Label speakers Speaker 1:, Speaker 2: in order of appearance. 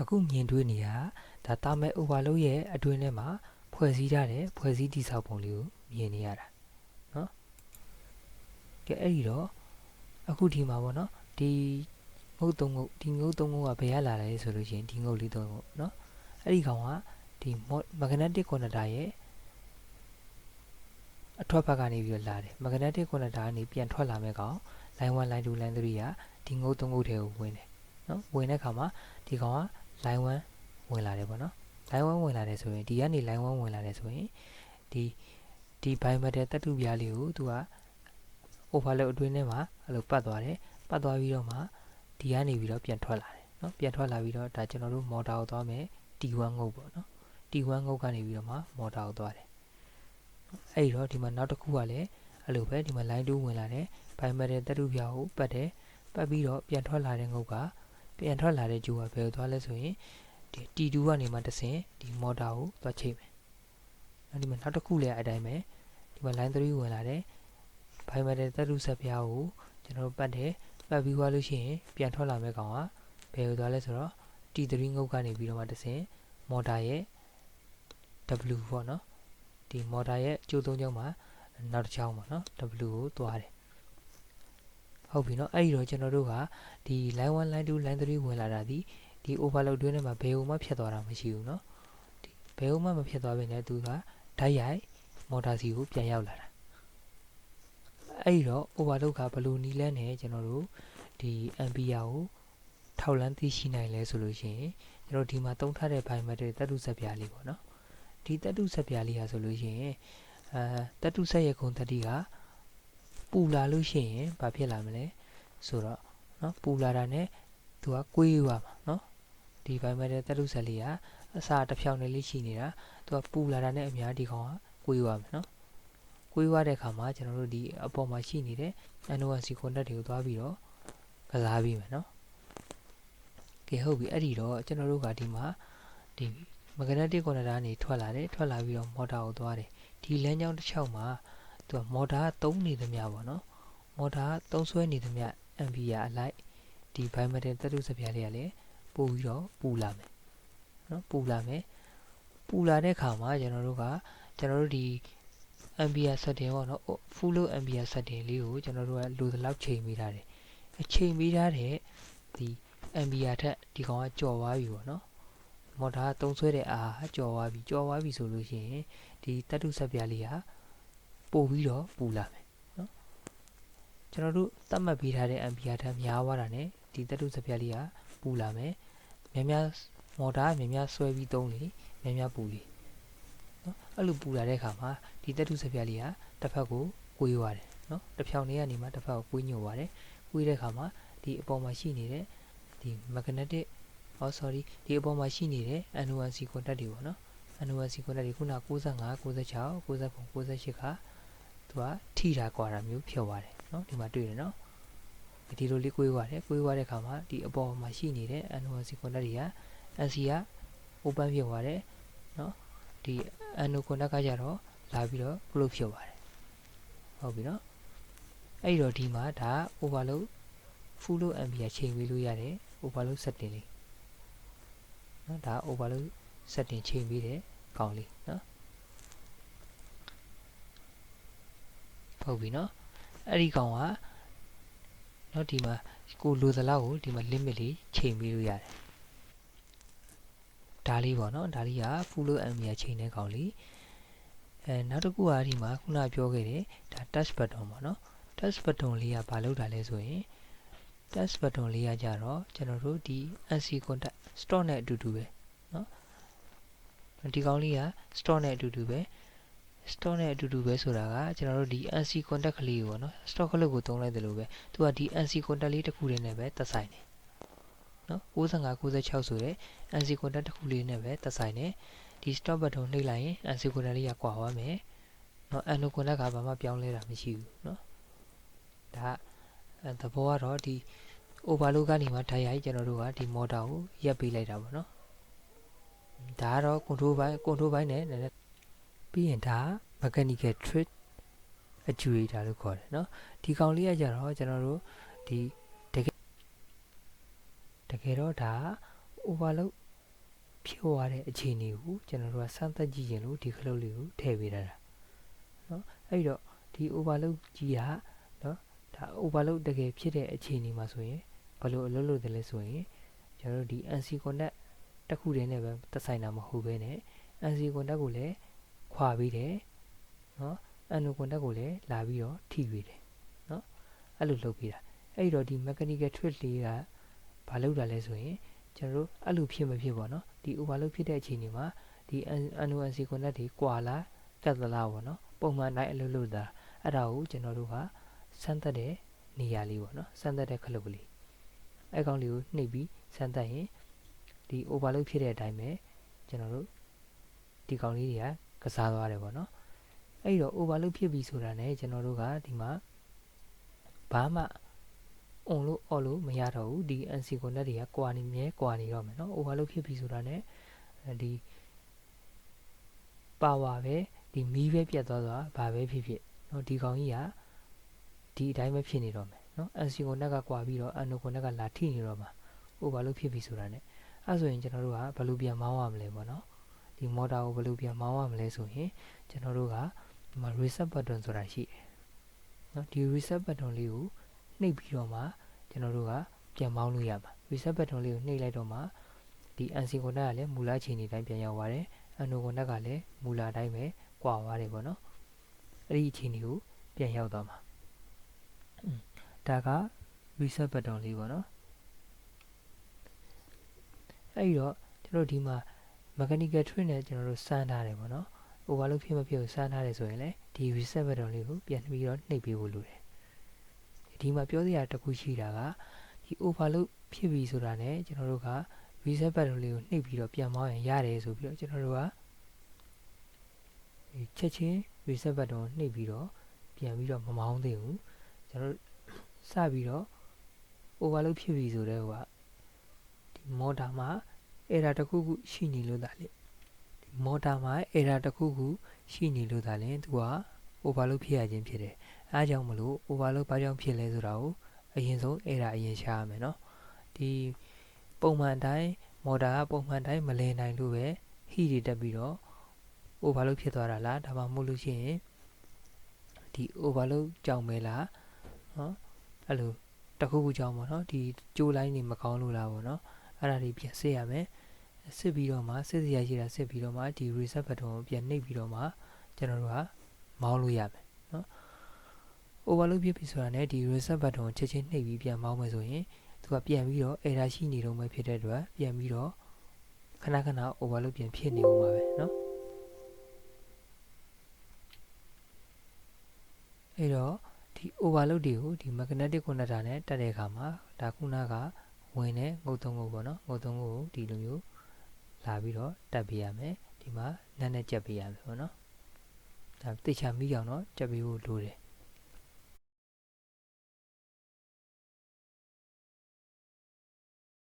Speaker 1: အခုမြင်တွေ့နေရဒါတာမဲအိုဗာလုံးရဲ့အတွင်းထဲမှာဖွဲ့စည်းထားတဲ့ဖွဲ့စည်းတိဆောက်ပုံလေးကိုမြင်နေရတာနော်ကဲအဲ့ဒီတော့အခုဒီမှာပေါ့နော်ဒီငုတ်သုံးငုတ်ဒီငုတ်သုံးငုတ်ကဘယ်ရလာလဲဆိုလို့ရှိရင်ဒီငုတ်လေးသုံးငုတ်နော်အဲ့ဒီကောင်ကဒီ magnetic connector ရဲ့အထွက်ဘက်ကနေပြီးတော့လာတယ် magnetic connector ကနေပြန်ထွက်လာမဲ့ကောင် line 1 line 2 line 3ကဒီငုတ်သုံးငုတ်ထဲကိုဝင်တယ်နော်ဝင်တဲ့အခါမှာဒီကောင်က line 1ဝင်လာတယ်ပေါ့နော် line 1ဝင်လာတယ်ဆိုရင်ဒီကနေ line 1ဝင်လာတယ်ဆိုရင်ဒီဒီ bimetal တတုပြားလေးကိုသူက overload အတွင်းထဲမှာအဲ့လိုပတ်သွားတယ်ပတ်သွားပြီးတော့မှဒီကနေပြီးတော့ပြန်ထွက်လာတယ်เนาะပြန်ထွက်လာပြီးတော့ဒါကျွန်တော်တို့ motor ကိုသွားမယ် T1 ငုတ်ပေါ့နော် T1 ငုတ်ကနေပြီးတော့မှ motor ကိုသွားတယ်အဲ့ဒီတော့ဒီမှာနောက်တစ်ခုကလည်းအဲ့လိုပဲဒီမှာ line 2ဝင်လာတယ် bimetal တတုပြားကိုပတ်တယ်ပတ်ပြီးတော့ပြန်ထွက်လာတဲ့ငုတ်က ပြန်ထွက်လာတဲ့ဂျိုးကဘယ်ကိုသွားလဲဆိုရင်ဒီ T2 ကနေမှတဆင်ဒီ motor ကိုသွားချိန်မယ်နောက်ဒီမှာနောက်တစ်ခုလည်းအတိုင်းပဲဒီမှာ line 3ဝင်လာတယ်ဖိုင်မတဲ့တတုဆက်ပြားကိုကျွန်တော်တို့ပတ်တယ်ပတ်ပြီးသွားလို့ရှိရင်ပြန်ထွက်လာမဲ့ကောင်ကဘယ်ကိုသွားလဲဆိုတော့ T3 ငုတ်ကနေပြီးတော့မှတစ်ဆင့်မော်တာရဲ့ W ပေါ့နော်ဒီမော်တာရဲ့အကျိုးသုံးချောင်းမှာနောက်တစ်ချောင်းပေါ့နော် W ကိုသွားတယ် ဟုတ်ပြီနော်အဲ့ဒီတော့ကျွန်တော်တို့ကဒီ line 1 line 2 line 3ဝင်လာတာဒီဒီ overload တွင်းထဲမှာဘယ်ဟိုမှဖြတ်သွားတာမရှိဘူးเนาะဒီဘယ်ဟိုမှမဖြတ်သွားဘဲနဲ့သူကဓာတ်ရိုက်မော်တာစီကိုပြန်ရောက်လာတာအဲ့ဒီတော့ overload ကဘယ်လိုနီးလန်းနဲ့ကျွန်တော်တို့ဒီ ampere ကိုထောက်လန်းသိရှိနိုင်လဲဆိုလို့ရှိရင်ကျွန်တော်ဒီမှာတုံးထားတဲ့ biometric တတုဆက်ပြားလေးပေါ့နော်ဒီတတုဆက်ပြားလေးဟာဆိုလို့ရှိရင်အဲတတုဆက်ရဲ့ခုံတတိက ပူလာလို့ရှိရင်ဘာဖြစ်လာမလဲဆိုတော့နော်ပူလာတာနဲ့သူကကွေးရွာမှာနော်ဒီ biometric တတုဆက်လေးကအစာတစ်ဖြောင်နဲ့လေးရှိနေတာသူကပူလာတာနဲ့အများဒီကောင်ကကွေးရွာမှာနော်ကွေးရွာတဲ့အခါမှာကျွန်တော်တို့ဒီအပေါ်မှာရှိနေတဲ့ NOC contact တွေကိုသွားပြီးတော့ကစားပြီးမယ်နော်ကဲဟုတ်ပြီအဲ့ဒီတော့ကျွန်တော်တို့ကဒီမှာဒီ magnetic connector ကနေထွက်လာတယ်ထွက်လာပြီးတော့ motor ကိုသွားတယ်ဒီလမ်းကြောင်းတစ်လျှောက်မှာ သူက motor ကသုံးနေသမျှပေါ့နော် motor ကသုံးဆွဲနေသမျှ ampere အလိုက်ဒီ bimetal သတ္တုစပြားလေးကလည်းပို့ပြီးတော့ပူလာမယ်နော်ပူလာမယ်ပူလာတဲ့အခါမှာကျွန်တော်တို့ကကျွန်တော်တို့ဒီ ampere setting ပေါ့နော် full load ampere setting လေးကိုကျွန်တော်တို့ကလိုသလောက်ချိန်ပေးထားတယ်အချိန်ပေးထားတဲ့ဒီ ampere ထက်ဒီကောင်ကကြော်သွားပြီပေါ့နော်မော်တာသုံးဆွဲတဲ့အားကြော်သွားပြီကြော်သွားပြီဆိုလို့ရှိရင်ဒီတတုဆက်ပြားလေးဟာ ပို့ပြီးတော့ပူလာမယ်နော်ကျွန်တော်တို့သတ်မှတ်ပေးထားတဲ့ ampere ထက်များသွားတာ ਨੇ ဒီတတုဆက်ပြားလေးဟာပူလာမယ်များများမော်တာများများဆွဲပြီးသုံးလေများများပူလေနော်အဲ့လိုပူလာတဲ့အခါမှာဒီတတုဆက်ပြားလေးဟာတစ်ဖက်ကိုကွေးသွားတယ်နော်တစ်ဖြောင်နေကနေမှတစ်ဖက်ကိုကွေးညှို့သွားတယ်ကွေးတဲ့အခါမှာဒီအပေါ်မှာရှိနေတဲ့ဒီ magnetic oh sorry ဒီအပေါ်မှာရှိနေတဲ့ NONC contact တွေပေါ့နော် NONC contact တွေခုန95 96 97 98ကသူ ကထိတာကွာတာမျိုးဖြစ်သွားတယ်နော်ဒီမှာတွေ့တယ်နော်ဒီလိုလေးကွေးသွားတယ်ကွေးသွားတဲ့အခါမှာဒီအပေါ်မှာရှိနေတဲ့ NONC contact တွေက NC က open ဖြစ်သွားတယ်နော်ဒီ NO contact ကကြတော့လာပြီးတော့ close ဖြစ်သွားတယ်ဟုတ်ပြီနော်အဲ့တော့ဒီမှာဒါ overload full load ampere ချိန်ပေးလို့ရတယ် overload setting လေးနော်ဒါ overload setting ချိန်ပေးတဲ့ကောင်းလေးနော် ဟုတ်ပြီနော်အဲ့ဒီကောင်ကနော်ဒီမှာကိုလိုသလောက်ကိုဒီမှာ limit လေးချိန်ပေးလို့ရတယ်ဒါလေးပေါ့နော်ဒါလေးက full load amp ချိန်တဲ့ကောင်လေးအဲနောက်တစ်ခုကဒီမှာခုနပြောခဲ့တဲ့ဒါ touch button ပေါ့နော် touch button လေးကဘာလုပ်တာလဲဆိုရင် touch button လေးကကြတော့ကျွန်တော်တို့ဒီ NC contact store နဲ့အတူတူပဲနော်ဒီကောင်လေးက store နဲ့အတူတူပဲ store နဲ့အတူတူပဲဆိုတာကကျွန်တော်တို့ဒီ NC contact ကလေးကိုပေါ့နော် store ကလေးကိုသုံးလိုက်တယ်လို့ပဲသူကဒီ NC contact လေးတစ်ခုလေးနဲ့ပဲသက်ဆိုင်တယ်နော်95 96ဆိုတဲ့ NC contact တစ်ခုလေးနဲ့ပဲသက်ဆိုင်တယ်ဒီ stop button နှိပ်လိုက်ရင် NC contact လေးကကွာသွားမယ်နော် NO contact ကဘာမှပြောင်းလဲတာမရှိဘူးနော်ဒါအဲသဘောကတော့ဒီ overload ကနေမှထိုင်ရိုက်ကျွန်တော်တို့ကဒီ motor ကိုရက်ပေးလိုက်တာပေါ့နော်ဒါကတော့ control ဘိုင်း control ဘိုင်းနဲ့နည်းနည်း ပြီးရင်ဒါ mechanical trick actuator လို့ခေါ်တယ်เนาะဒီကောင်လေးကကြတော့ကျွန်တော်တို့ဒီတကယ်တကယ်တော့ဒါ overload ဖြစ်သွားတဲ့အခြေအနေကိုကျွန်တော်တို့ကစမ်းသပ်ကြည့်ရင်လို့ဒီခလုတ်လေးကိုထည့်ပေးထားတာเนาะအဲ့တော့ဒီ overload ကြီးကเนาะဒါ overload တကယ်ဖြစ်တဲ့အခြေအနေမှာဆိုရင်ဘယ်လိုအလုပ်လုပ်တယ်လဲဆိုရင်ကျွန်တော်တို့ဒီ NC connect တစ်ခုတည်းနဲ့ပဲသက်ဆိုင်တာမဟုတ်ဘဲနဲ့ NC connect ကိုလည်း ခွာပြီးတယ်နော်အနုကွန်တက်ကိုလည်းလာပြီးတော့ထိပြီးတယ်နော်အဲ့လိုလုပ်ပြီးတာအဲ့တော့ဒီ mechanical twist လေးကဘာလုပ်တာလဲဆိုရင်ကျွန်တော်တို့အဲ့လိုဖြစ်မဖြစ်ပေါ့နော်ဒီ overload ဖြစ်တဲ့အချိန်ဒီမှာဒီ NONC connect တွေကွာလားကတ်သလားပေါ့နော်ပုံမှန်တိုင်းအလုပ်လုပ်တာအဲ့ဒါကိုကျွန်တော်တို့ကစမ်းသက်တဲ့နေရာလေးပေါ့နော်စမ်းသက်တဲ့ခလုတ်လေးအဲ့ကောင်လေးကိုနှိပ်ပြီးစမ်းသက်ရင်ဒီ overload ဖြစ်တဲ့အတိုင်းပဲကျွန်တော်တို့ဒီကောင်လေးတွေက ကစားသွားတယ်ပေါ့နော်အဲ့တော့ overload ဖြစ်ပြီဆိုတာ ਨੇ ကျွန်တော်တို့ကဒီမှာဘာမှ on လို့ off လို့မရတော့ဘူးဒီ NC connect တွေကကွာနေမြဲကွာနေတော့မယ်နော် overload ဖြစ်ပြီဆိုတာ ਨੇ ဒီ power ပဲဒီမီးပဲပြတ်သွားသွားဘာပဲဖြစ်ဖြစ်နော်ဒီကောင်ကြီးကဒီအတိုင်းပဲဖြစ်နေတော့မယ်နော် NC connect ကကွာပြီးတော့ NO connect ကလာထိနေတော့မှာ overload ဖြစ်ပြီဆိုတာ ਨੇ အဲ့ဆိုရင်ကျွန်တော်တို့ကဘယ်လိုပြန်မောင်းရမလဲပေါ့နော် ဒီ motor ကိုဘယ်လိုပြန်မောင်းရမလဲဆိုရင်ကျွန်တော်တို့ကဒီမှာ reset button ဆိုတာရှိတယ်နော်ဒီ reset button လေးကိုနှိပ်ပြီးတော့မှကျွန်တော်တို့ကပြန်မောင်းလို့ရမှာ reset button လေးကိုနှိပ်လိုက်တော့မှဒီ NC connect ကလည်းမူလအခြေအနေတိုင်းပြန်ရောက်သွားတယ် NO connect ကလည်းမူလအတိုင်းပဲကွာသွားတယ်ပေါ့နော်အဲ့ဒီအခြေအနေကိုပြန်ရောက်သွားမှာဒါက reset button လေးပေါ့နော်အဲ့ဒီတော့ကျွန်တော်ဒီမှာ mechanical twin နဲ့ကျွန်တော်တို့စမ်းထားတယ်ပေါ့နော် overload ဖြစ်မဖြစ်ကိုစမ်းထားတယ်ဆိုရင်လည်းဒီ reset button လေးကိုပြန်ပြီးတော့နှိပ်ပေးဖို့လိုတယ်ဒီမှာပြောစရာတစ်ခုရှိတာကဒီ overload ဖြစ်ပြီဆိုတာ ਨੇ ကျွန်တော်တို့က reset button လေးကိုနှိပ်ပြီးတော့ပြန်မောင်းရင်ရတယ်ဆိုပြီးတော့ကျွန်တော်တို့ကချက်ချင်း reset button ကိုနှိပ်ပြီးတော့ပြန်ပြီးတော့မမောင်းသေးဘူးကျွန်တော်တို့စပြီးတော့ overload ဖြစ်ပြီဆိုတော့ဟိုကဒီ motor မှာ error တစ်ခုခုရှိနေလို့ဒါလေဒီ motor မှာ error တစ်ခုခုရှိနေလို့ဒါလေသူက overload ဖြစ်ရခြင်းဖြစ်တယ်အဲအကြောင်းမလို့ overload ဘာကြောင့်ဖြစ်လဲဆိုတာကိုအရင်ဆုံး error အရင်ရှာရမယ်เนาะဒီပုံမှန်အတိုင်း motor ကပုံမှန်တိုင်းမလဲနိုင်လို့ပဲ heat တွေတက်ပြီးတော့ overload ဖြစ်သွားတာလားဒါမှမဟုတ်လို့ရှိရင်ဒီ overload ကြောင့်ပဲလားเนาะအဲ့လိုတစ်ခုခုကြောင့်ပေါ့เนาะဒီကြိုးလိုင်းတွေမကောင်းလို့လားပေါ့เนาะ အဲ့ဒါတွေပြန်စစ်ရမယ်စစ်ပြီးတော့မှစစ်စရာရှိတာစစ်ပြီးတော့မှဒီ reset button ကိုပြန်နှိပ်ပြီးတော့မှကျွန်တော်တို့ကမောင်းလို့ရမယ်နော် overload ဖြစ်ပြီဆိုတာနဲ့ဒီ reset button ကိုချက်ချင်းနှိပ်ပြီးပြန်မောင်းမယ်ဆိုရင်သူကပြန်ပြီးတော့ error ရှိနေတော့မှဖြစ်တဲ့အတွက်ပြန်ပြီးတော့ခဏခဏ overload ပြန်ဖြစ်နေဦးမှာပဲနော်အဲ့တော့ဒီ overload တွေကိုဒီ magnetic connector နဲ့တက်တဲ့အခါမှာဒါခုနက ဝင်တဲ့ငုတ်သုံးငုတ်ပေါ့နော်ငုတ်သုံးငုတ်ကိုဒီလိုမျိုးလာပြီးတော့တက်ပေးရမယ်ဒီမှာနက်နဲ့ကြက်ပေးရမယ်ပေါ့နော်ဒါတိတ်ချမိအောင်တော့ကြက်ပေးဖို့လိုတယ်